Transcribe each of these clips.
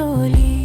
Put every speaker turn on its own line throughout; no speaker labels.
solito.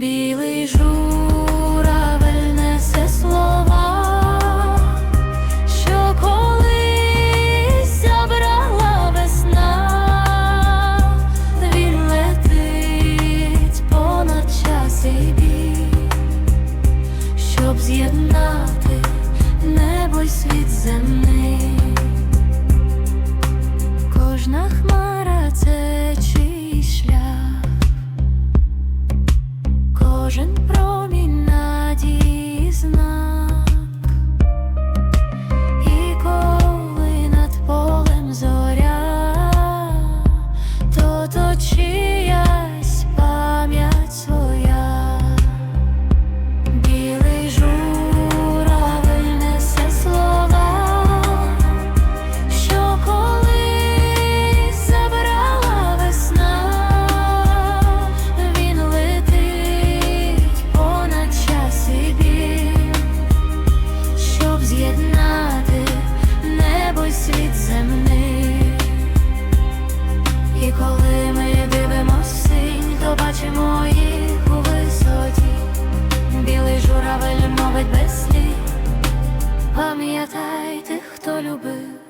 Білий журавель несе слова, що колись забрала весна, він летить понад час і бій, щоб з'єднати небо й світ земний. кожен промінь надії знає. хто любив.